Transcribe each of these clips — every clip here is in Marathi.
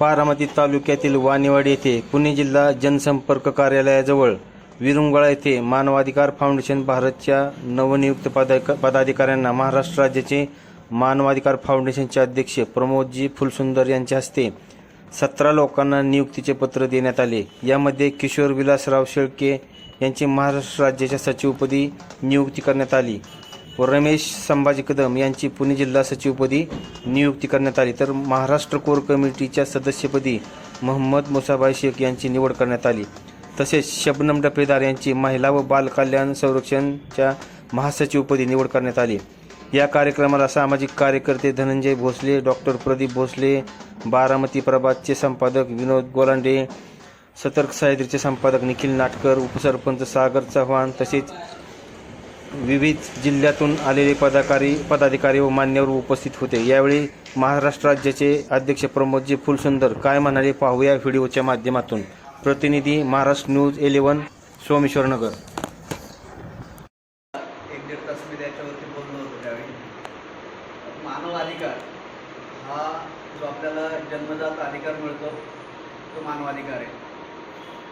बारामती तालुक्यातील वाणीवाडी येथे पुणे जिल्हा जनसंपर्क कार्यालयाजवळ विरुंगळा येथे मानवाधिकार फाउंडेशन भारतच्या नवनियुक्त पदाधिका- पदाधिकाऱ्यांना महाराष्ट्र राज्याचे मानवाधिकार फाउंडेशनचे अध्यक्ष प्रमोदजी फुलसुंदर यांच्या हस्ते सतरा लोकांना नियुक्तीचे पत्र देण्यात आले. यामध्ये किशोर विलासराव शेळके यांची महाराष्ट्र राज्याच्या सचिवपदी नियुक्ती करण्यात आली. व रमेश संभाजी कदम यांची पुणे जिल्हा सचिवपदी नियुक्ती करण्यात आली. तर महाराष्ट्र कोर कमिटीच्या सदस्यपदी मोहम्मद मुसाबाई शेख यांची निवड करण्यात आली. तसेच शबनम डफेदार यांची महिला व बाल कल्याण संरक्षणच्या महासचिवपदी निवड करण्यात आली. या कार्यक्रमाला सामाजिक कार्यकर्ते धनंजय भोसले डॉक्टर प्रदीप भोसले बारामती प्रभातचे संपादक विनोद गोलांडे सतर्क सह्याद्रीचे संपादक निखिल नाटकर उपसरपंच सागर चव्हाण तसेच विविध जिल्ह्यातून आलेले पदाधिकारी पदाधिकारी व मान्यवर उपस्थित होते. यावेळी महाराष्ट्र राज्याचे अध्यक्ष प्रमोदजी फुलसुंदर काय म्हणाले पाहूया व्हिडिओच्या माध्यमातून. प्रतिनिधी महाराष्ट्र न्यूज इलेव्हन सोमेश्वरनगर एक दीड तास मी त्याच्यावरती बोललो होतो त्यावेळी. मानव अधिकार हा जो आपल्याला जन्मजात अधिकार मिळतो तो मानवाधिकार आहे.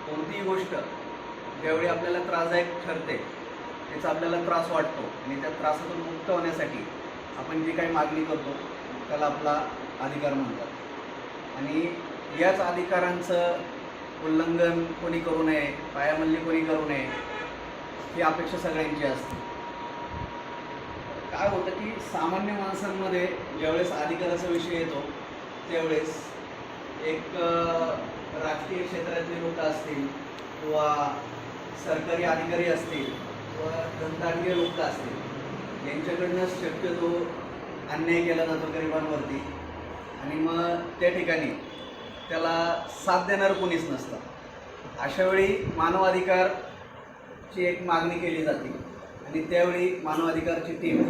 कोणतीही गोष्ट ज्यावेळी आपल्याला त्रासदायक ठरते त्याचा आपल्याला त्रास वाटतो. आणि त्या त्रासातून मुक्त होण्यासाठी आपण जी काही मागणी करतो त्याला आपला अधिकार म्हणतात. आणि याच अधिकारांचं उल्लंघन कोणी करू नये पायामल्ली कोणी करू नये ही अपेक्षा सगळ्यांची असते. काय होतं की सामान्य माणसांमध्ये ज्यावेळेस अधिकाराचा विषय येतो त्यावेळेस एक राजकीय क्षेत्रातले लोक असतील किंवा सरकारी अधिकारी असतील किंवा धनदांडीय लोक असतील यांच्याकडनं शक्यतो अन्याय केला जातो गरिबांवरती. आणि मग त्या ठिकाणी त्याला साथ देणारं कोणीच नसतं. अशावेळी मानवाधिकारची एक मागणी केली जाते आणि त्यावेळी मानवाधिकारची टीम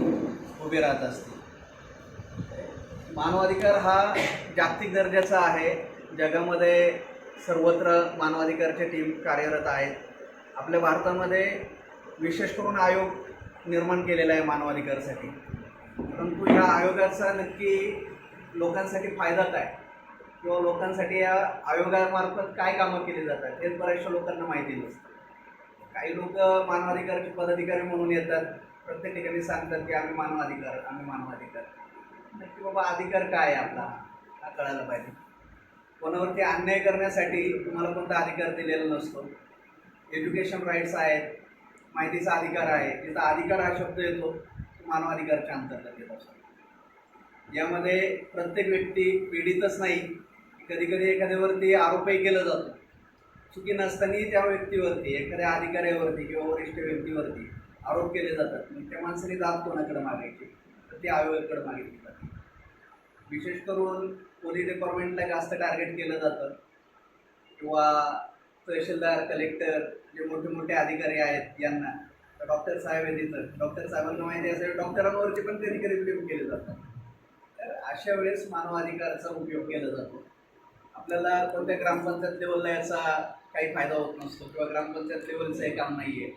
उभी राहत असते. मानवाधिकार हा जागतिक दर्जाचा आहे. जगामध्ये सर्वत्र मानवाधिकारच्या टीम कार्यरत आहेत. आपल्या भारतामध्ये विशेष करून आयोग निर्माण केलेला आहे मानवाधिकारासाठी. परंतु या आयोगाचा नक्की लोकांसाठी फायदा काय? किंवा लोकांसाठी या आयोगामार्फत काय कामं केली जातात? हेच बऱ्याचशा लोकांना माहिती नसतं. काही लोक मानवाधिकारचे पदाधिकारी म्हणून येतात. प्रत्येक ठिकाणी सांगतात की आम्ही मानवाधिकार आम्ही मानवाधिकार. नक्की बाबा अधिकार काय आहे आपला? हा कळायला पाहिजे? कोणावरती अन्याय करण्यासाठी तुम्हाला कोणता अधिकार दिलेला नसतो. एज्युकेशन राईट्स आहेत. माहितीचा अधिकार आहे तिथं अधिकार हा शब्द येतो मानवाधिकारच्या अंतर्गत येत. असतो यामध्ये प्रत्येक व्यक्ती पीडितच नाही. कधी कधी एखाद्यावरती आरोपही केला जातो. चुकी नसतानाही त्या व्यक्तीवरती एखाद्या अधिकाऱ्यावरती किंवा वरिष्ठ व्यक्तीवरती आरोप केले जातात. मग त्या माणसाने दाद कोणाकडे मागायची? तर ते आयोगाकडे मागितली जाते. विशेष करून पोलीस डिपार्टमेंटला जास्त टार्गेट केलं जातं. किंवा तहसीलदार कलेक्टर जे मोठे मोठे अधिकारी आहेत यांना. तर डॉक्टर साहेब आहेत तिथं डॉक्टर साहेबांना माहिती असेल डॉक्टरांवरती पण कधी कधी उपयोग केले जातात तर अशा वेळेस मानवाधिकाराचा उपयोग केला जातो. आपल्याला कोणत्या ग्रामपंचायत लेवलला याचा काही फायदा होत नसतो किंवा ग्रामपंचायत लेवलचं हे काम नाही आहे.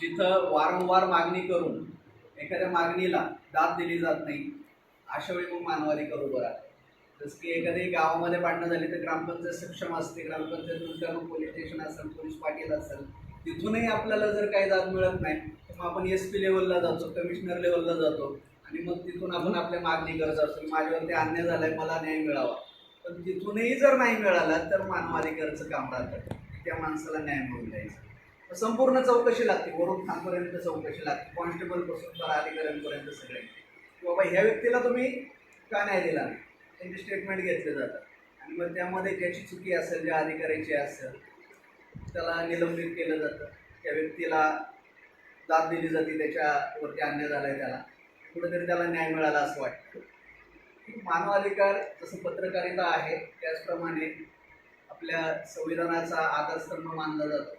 जिथं वारंवार मागणी करून एखाद्या मागणीला दाद दिली जात नाही अशा वेळी मग मानवाधिकार उभं राहते. जसं की एखादी गावामध्ये भांडणं झाली तर ग्रामपंचायत सक्षम असते ग्रामपंचायत नंतर मग पोलीस स्टेशन असेल पोलीस पाटील असेल तिथूनही आपल्याला जर काही दाद मिळत नाही तर मग आपण एस पी लेवलला जातो कमिशनर लेवलला जातो आणि मग तिथून आपण आपल्या मागणी करत असतो की माझ्यावरती अन्याय झालाय मला न्याय मिळावा. पण तिथूनही जर नाही मिळाला तर मानवाधिकारचं काम राहतं. त्या माणसाला न्याय मिळून द्यायचा. संपूर्ण चौकशी लागते वरून खानपर्यंत चौकशी लागते कॉन्स्टेबलपासून तर अधिकाऱ्यांपर्यंत सगळे की बाबा ह्या व्यक्तीला तुम्ही का न्याय दिला नाही? त्यांचे स्टेटमेंट घेतले जातात. आणि मग त्यामध्ये ज्याची चुकी असेल ज्या अधिकाऱ्याची असेल त्याला निलंबित केलं जातं. त्या व्यक्तीला दाद दिली जाते त्याच्यावरती अन्याय झाला आहे त्याला. कुठेतरी त्याला न्याय मिळाला असं वाटतं. की मानवाधिकार जसं पत्रकारिता आहे त्याचप्रमाणे आपल्या संविधानाचा आधारस्तंभ मानला जातो.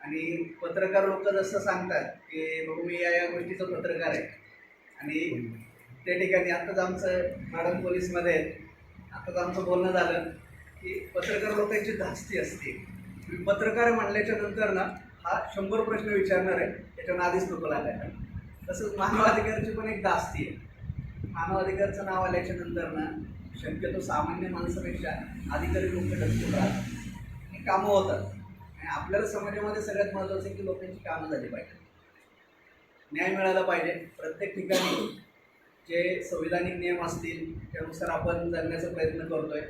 आणि पत्रकार लोक जसं सांगतात की बाबा मी या या गोष्टीचं पत्रकार आहे. आणि त्या ठिकाणी आत्ताच आमचं मॅडम पोलीसमध्ये आत्ताच आमचं बोलणं झालं की पत्रकार लोकांची धास्ती असते. पत्रकार म्हणल्याच्या नंतर ना हा शंभर प्रश्न विचारणार आहे त्याच्यावर आधीच नको लागायला तसंच मानवाधिकाराची पण एक धास्ती आहे. मानवाधिकारचं नाव आल्याच्यानंतर ना शक्यतो सामान्य माणसापेक्षा अधिकारी लोक डचकून राहतात. आणि कामं होतात. आणि आपल्याला समाजामध्ये सगळ्यात महत्त्वाचं आहे की लोकांची कामं झाली पाहिजे. न्याय मिळाला पाहिजे. प्रत्येक ठिकाणी जे संविधानिक नियम असतील त्यानुसार आपण जगण्याचा प्रयत्न करतोय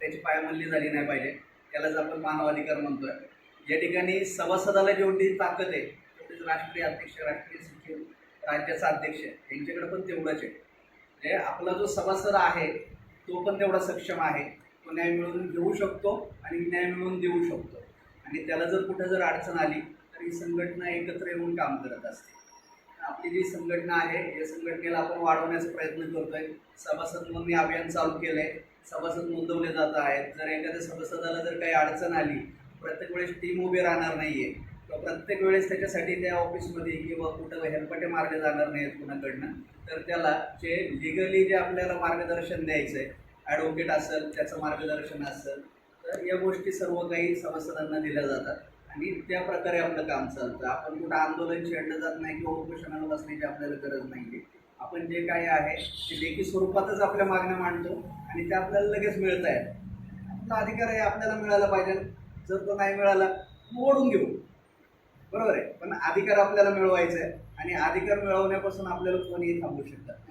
त्याची पायमल्ली झाली नाही पाहिजे. त्यालाच आपण मानवाधिकार म्हणतोय. या ठिकाणी सभासदाला जेवढी ताकद आहे तेवढीच राष्ट्रीय अध्यक्ष राष्ट्रीय सचिव राज्याचा अध्यक्ष यांच्याकडे पण तेवढंच आहे. म्हणजे आपला जो सभासद आहे तो पण तेवढा सक्षम आहे. तो न्याय मिळवून घेऊ शकतो आणि न्याय मिळवून देऊ शकतो. आणि त्याला जर कुठं जर अडचण आली तर ही संघटना एकत्र येऊन काम करत असते. आपली जी संघटना आहे या संघटनेला आपण वाढवण्याचा प्रयत्न करतोय. सभासद म्हणून अभियान चालू केलंय. सभासद नोंदवले जात आहेत. जर एखाद्या सभासदाला जर काही अडचण आली प्रत्येक वेळेस टीम उभी राहणार नाहीये. किंवा प्रत्येक वेळेस त्याच्यासाठी त्या ऑफिसमध्ये किंवा कुठं हेलपटे मारले जाणार नाहीत कुणाकडनं तर त्याला जे लिगली जे आपल्याला मार्गदर्शन द्यायचं आहे ॲडव्होकेट असेल त्याचं मार्गदर्शन असेल तर या गोष्टी सर्व काही सभासदांना दिल्या जातात. आणि त्या प्रकारे आपलं काम चालतं. आपण कुठं आंदोलन छेडलं जात नाही किंवा उपोषणाला बसण्याची आपल्याला गरज नाही आपण जे काही आहे ते लेखी स्वरूपातच आपल्या मागण्या मांडतो आणि ते आपल्याला लगेच मिळत आहेत. आपला अधिकार आहे आपल्याला मिळाला पाहिजे. जर तो नाही मिळाला मग ओढून घेऊ. बरोबर आहे? पण अधिकार आपल्याला मिळवायचा आहे आणि अधिकार मिळवण्यापासून आपल्याला कोणीही थांबू शकतात